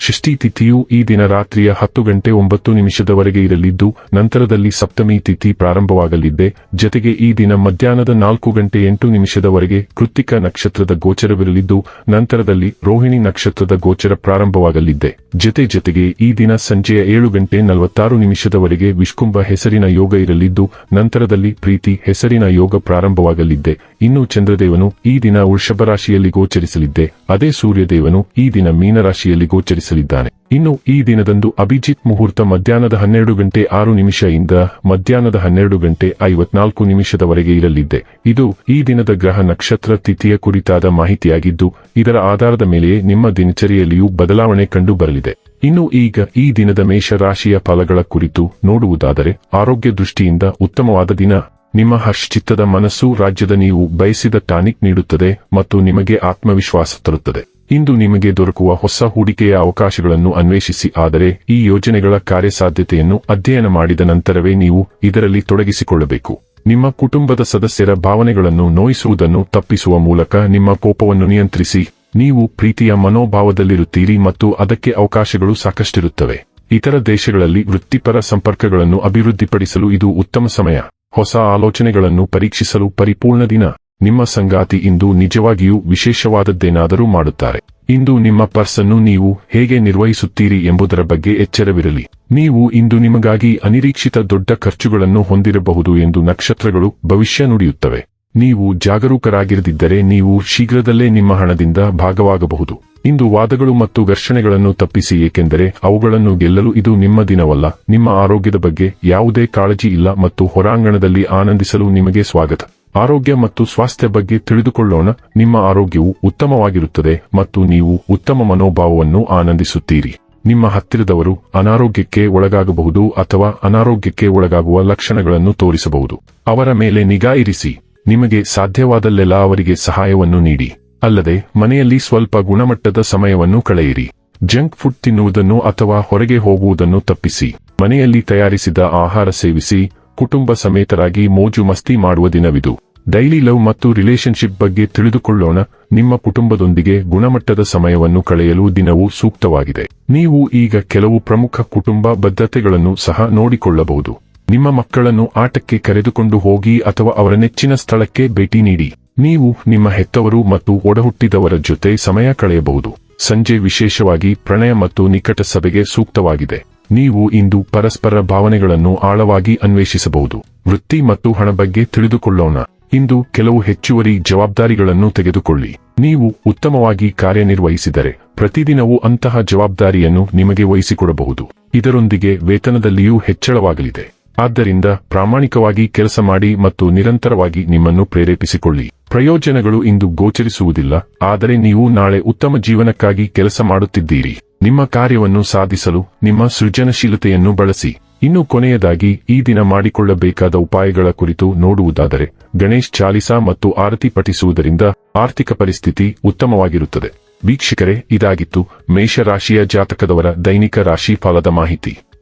ಷಷ್ಠಿ ತಿಥಿಯು ಈ ದಿನ ರಾತ್ರಿಯ ಹತ್ತು ಗಂಟೆ ಒಂಬತ್ತು ನಿಮಿಷದವರೆಗೆ ಇರಲಿದ್ದು, ನಂತರದಲ್ಲಿ ಸಪ್ತಮಿ ತಿಥಿ ಪ್ರಾರಂಭವಾಗಲಿದ್ದೆ. ಜತೆಗೆ ಈ ದಿನ ಮಧ್ಯಾಹ್ನದ ನಾಲ್ಕು ಗಂಟೆ ಎಂಟು ನಿಮಿಷದವರೆಗೆ ಕೃತಿಕ ನಕ್ಷತ್ರದ ಗೋಚರವಿರಲಿದ್ದು, ನಂತರದಲ್ಲಿ ರೋಹಿಣಿ ನಕ್ಷತ್ರದ ಗೋಚರ ಪ್ರಾರಂಭವಾಗಲಿದ್ದೆ. ಜತೆ ಜತೆಗೆ ಈ ದಿನ ಸಂಜೆಯ ಏಳು ಗಂಟೆ ನಲವತ್ತಾರು ನಿಮಿಷದವರೆಗೆ ವಿಷ್ಕುಂಭ ಹೆಸರಿನ ಯೋಗ ಇರಲಿದ್ದು, ನಂತರದಲ್ಲಿ ಪ್ರೀತಿ ಹೆಸರಿನ ಯೋಗ ಪ್ರಾರಂಭವಾಗಲಿದ್ದೆ. ಇನ್ನು ಚಂದ್ರದೇವನು ಈ ದಿನ ವೃಷಭ ರಾಶಿಯಲ್ಲಿ ಗೋಚರಿಸಲಿದ್ದೆ. ಅದೇ ಸೂರ್ಯದೇವನು ಈ ದಿನ ಮೀನರಾಶಿಯಲ್ಲಿ ಗೋಚರಿಸಲಿದ್ದಾನೆ. ಇನ್ನು ಈ ದಿನದಂದು ಅಭಿಜಿತ್ ಮುಹೂರ್ತ ಮಧ್ಯಾಹ್ನದ ಹನ್ನೆರಡು ಗಂಟೆ ಆರು ನಿಮಿಷ ಇಂದ ಮಧ್ಯಾಹ್ನದ ಹನ್ನೆರಡು ಗಂಟೆ ಐವತ್ನಾಲ್ಕು ನಿಮಿಷದವರೆಗೆ ಇರಲಿದ್ದೆ. ಇದು ಈ ದಿನದ ಗ್ರಹ ನಕ್ಷತ್ರ ತಿಥಿಯ ಕುರಿತಾದ ಮಾಹಿತಿಯಾಗಿದ್ದು, ಇದರ ಆಧಾರದ ಮೇಲೆಯೇ ನಿಮ್ಮ ದಿನಚರಿಯಲ್ಲಿಯೂ ಬದಲಾವಣೆ ಕಂಡು ಬರಲಿದೆ ಇನ್ನು ಈಗ ಈ ದಿನದ ಮೇಷ ರಾಶಿಯ ಫಲಗಳ ಕುರಿತು ನೋಡುವುದಾದರೆ, ಆರೋಗ್ಯ ದೃಷ್ಟಿಯಿಂದ ಉತ್ತಮವಾದ ದಿನ. ನಿಮ್ಮ ಹರ್ಷಚಿತ್ತದ ಮನಸ್ಸು ರಾಜ್ಯದ ನೀವು ಬಯಸಿದ ಟಾನಿಕ್ ನೀಡುತ್ತದೆ ಮತ್ತು ನಿಮಗೆ ಆತ್ಮವಿಶ್ವಾಸ ತರುತ್ತದೆ. ಇಂದು ನಿಮಗೆ ದೊರಕುವ ಹೊಸ ಹೂಡಿಕೆಯ ಅವಕಾಶಗಳನ್ನು ಅನ್ವೇಷಿಸಿ, ಆದರೆ ಈ ಯೋಜನೆಗಳ ಕಾರ್ಯಸಾಧ್ಯತೆಯನ್ನು ಅಧ್ಯಯನ ಮಾಡಿದ ನಂತರವೇ ನೀವು ಇದರಲ್ಲಿ ತೊಡಗಿಸಿಕೊಳ್ಳಬೇಕು. ನಿಮ್ಮ ಕುಟುಂಬದ ಸದಸ್ಯರ ಭಾವನೆಗಳನ್ನು ನೋಯಿಸುವುದನ್ನು ತಪ್ಪಿಸುವ ಮೂಲಕ ನಿಮ್ಮ ಕೋಪವನ್ನು ನಿಯಂತ್ರಿಸಿ, ನೀವು ಪ್ರೀತಿಯ ಮನೋಭಾವದಲ್ಲಿರುತ್ತೀರಿ ಮತ್ತು ಅದಕ್ಕೆ ಅವಕಾಶಗಳು ಸಾಕಷ್ಟಿರುತ್ತವೆ. ಇತರ ದೇಶಗಳಲ್ಲಿ ವೃತ್ತಿಪರ ಸಂಪರ್ಕಗಳನ್ನು ಅಭಿವೃದ್ಧಿಪಡಿಸಲು ಇದು ಉತ್ತಮ ಸಮಯ. ಹೊಸ ಆಲೋಚನೆಗಳನ್ನು ಪರೀಕ್ಷಿಸಲು ಪರಿಪೂರ್ಣ ದಿನ. ನಿಮ್ಮ ಸಂಗಾತಿ ಇಂದು ನಿಜವಾಗಿಯೂ ವಿಶೇಷವಾದದ್ದೇನಾದರೂ ಮಾಡುತ್ತಾರೆ. ಇಂದು ನಿಮ್ಮ ಪರ್ಸನ್ನು ನೀವು ಹೇಗೆ ನಿರ್ವಹಿಸುತ್ತೀರಿ ಎಂಬುದರ ಬಗ್ಗೆ ಎಚ್ಚರವಿರಲಿ. ನೀವು ಇಂದು ನಿಮಗಾಗಿ ಅನಿರೀಕ್ಷಿತ ದೊಡ್ಡ ಖರ್ಚುಗಳನ್ನು ಹೊಂದಿರಬಹುದು ಎಂದು ನಕ್ಷತ್ರಗಳು ಭವಿಷ್ಯ ನುಡಿಯುತ್ತವೆ. ನೀವು ಜಾಗರೂಕರಾಗಿರದಿದ್ದರೆ ನೀವು ಶೀಘ್ರದಲ್ಲೇ ನಿಮ್ಮ ಹಣದಿಂದ ಭಾಗವಾಗಬಹುದು. ಇಂದು ವಾದಗಳು ಮತ್ತು ಘರ್ಷಣೆಗಳನ್ನು ತಪ್ಪಿಸಿ ಏಕೆಂದರೆ ಅವುಗಳನ್ನು ಗೆಲ್ಲಲು ಇದು ನಿಮ್ಮ ದಿನವಲ್ಲ. ನಿಮ್ಮ ಆರೋಗ್ಯದ ಬಗ್ಗೆ ಯಾವುದೇ ಕಾಳಜಿ ಇಲ್ಲ ಮತ್ತು ಹೊರಾಂಗಣದಲ್ಲಿ ಆನಂದಿಸಲು ನಿಮಗೆ ಸ್ವಾಗತ. ಆರೋಗ್ಯ ಮತ್ತು ಸ್ವಾಸ್ಥ್ಯ ಬಗ್ಗೆ ತಿಳಿದುಕೊಳ್ಳೋಣ. ನಿಮ್ಮ ಆರೋಗ್ಯವು ಉತ್ತಮವಾಗಿರುತ್ತದೆ ಮತ್ತು ನೀವು ಉತ್ತಮ ಮನೋಭಾವವನ್ನು ಆನಂದಿಸುತ್ತೀರಿ. ನಿಮ್ಮ ಹತ್ತಿರದವರು ಅನಾರೋಗ್ಯಕ್ಕೆ ಒಳಗಾಗಬಹುದು ಅಥವಾ ಅನಾರೋಗ್ಯಕ್ಕೆ ಒಳಗಾಗುವ ಲಕ್ಷಣಗಳನ್ನು ತೋರಿಸಬಹುದು. ಅವರ ಮೇಲೆ ನಿಗಾ ಇರಿಸಿ. ನಿಮಗೆ ಸಾಧ್ಯವಾದಲ್ಲೆಲ್ಲ ಅವರಿಗೆ ಸಹಾಯವನ್ನು ನೀಡಿ. ಅಲ್ಲದೆ, ಮನೆಯಲ್ಲಿ ಸ್ವಲ್ಪ ಗುಣಮಟ್ಟದ ಸಮಯವನ್ನು ಕಳೆಯಿರಿ. ಜಂಕ್ ಫುಡ್ ತಿನ್ನುವುದನ್ನು ಅಥವಾ ಹೊರಗೆ ಹೋಗುವುದನ್ನು ತಪ್ಪಿಸಿ. ಮನೆಯಲ್ಲಿ ತಯಾರಿಸಿದ ಆಹಾರ ಸೇವಿಸಿ, ಕುಟುಂಬ ಸಮೇತರಾಗಿ ಮೋಜು ಮಸ್ತಿ ಮಾಡುವ ದಿನವಿದು. ಡೈಲಿ ಲವ್ ಮತ್ತು ರಿಲೇಶನ್ಶಿಪ್ ಬಗ್ಗೆ ತಿಳಿದುಕೊಳ್ಳೋಣ. ನಿಮ್ಮ ಕುಟುಂಬದೊಂದಿಗೆ ಗುಣಮಟ್ಟದ ಸಮಯವನ್ನು ಕಳೆಯಲು ದಿನವೂ ಸೂಕ್ತವಾಗಿದೆ. ನೀವು ಈಗ ಕೆಲವು ಪ್ರಮುಖ ಕುಟುಂಬ ಬದ್ಧತೆಗಳನ್ನು ಸಹ ನೋಡಿಕೊಳ್ಳಬಹುದು. ನಿಮ್ಮ ಮಕ್ಕಳನ್ನು ಆಟಕ್ಕೆ ಕರೆದುಕೊಂಡು ಹೋಗಿ ಅಥವಾ ಅವರ ನೆಚ್ಚಿನ ಸ್ಥಳಕ್ಕೆ ಭೇಟಿ ನೀಡಿ. ನೀವು ನಿಮ್ಮ ಹೆತ್ತವರು ಮತ್ತು ಒಡಹುಟ್ಟಿದವರ ಜೊತೆ ಸಮಯ ಕಳೆಯಬಹುದು. ಸಂಜೆ ವಿಶೇಷವಾಗಿ ಪ್ರಣಯ ಮತ್ತು ನಿಕಟ ಸಭೆಗೆ ಸೂಕ್ತವಾಗಿದೆ. ನೀವು ಇಂದು ಪರಸ್ಪರ ಭಾವನೆಗಳನ್ನು ಆಳವಾಗಿ ಅನ್ವೇಷಿಸಬಹುದು. ವೃತ್ತಿ ಮತ್ತು ಹಣ ಬಗ್ಗೆ ತಿಳಿದುಕೊಳ್ಳೋಣ. ಇಂದು ಕೆಲವು ಹೆಚ್ಚುವರಿ ಜವಾಬ್ದಾರಿಗಳನ್ನು ತೆಗೆದುಕೊಳ್ಳಿ. ನೀವು ಉತ್ತಮವಾಗಿ ಕಾರ್ಯನಿರ್ವಹಿಸಿದರೆ ಪ್ರತಿದಿನವೂ ಅಂತಹ ಜವಾಬ್ದಾರಿಯನ್ನು ನಿಮಗೆ ವಹಿಸಿಕೊಡಬಹುದು. ಇದರೊಂದಿಗೆ ವೇತನದಲ್ಲಿಯೂ ಹೆಚ್ಚಳವಾಗಲಿದೆ. ಆದ್ದರಿಂದ ಪ್ರಾಮಾಣಿಕವಾಗಿ ಕೆಲಸ ಮಾಡಿ ಮತ್ತು ನಿರಂತರವಾಗಿ ನಿಮ್ಮನ್ನು ಪ್ರೇರೇಪಿಸಿಕೊಳ್ಳಿ. ಪ್ರಯೋಜನಗಳು ಇಂದು ಗೋಚರಿಸುವುದಿಲ್ಲ, ಆದರೆ ನೀವು ನಾಳೆ ಉತ್ತಮ ಜೀವನಕ್ಕಾಗಿ ಕೆಲಸ ಮಾಡುತ್ತಿದ್ದೀರಿ. ನಿಮ್ಮ ಕಾರ್ಯವನ್ನು ಸಾಧಿಸಲು ನಿಮ್ಮ ಸೃಜನಶೀಲತೆಯನ್ನು ಬಳಸಿ. ಇನ್ನು ಕೊನೆಯದಾಗಿ, ಈ ದಿನ ಮಾಡಿಕೊಳ್ಳಬೇಕಾದ ಉಪಾಯಗಳ ಕುರಿತು ನೋಡುವುದಾದರೆ, ಗಣೇಶ್ ಚಾಲಿಸಾ ಮತ್ತು ಆರತಿ ಪಠಿಸುವುದರಿಂದ ಆರ್ಥಿಕ ಪರಿಸ್ಥಿತಿ ಉತ್ತಮವಾಗಿರುತ್ತದೆ. ವೀಕ್ಷಕರೇ, ಇದಾಗಿತ್ತು ಮೇಷರಾಶಿಯ ಜಾತಕದವರ ದೈನಿಕ ರಾಶಿ ಫಲದ ಮಾಹಿತಿ.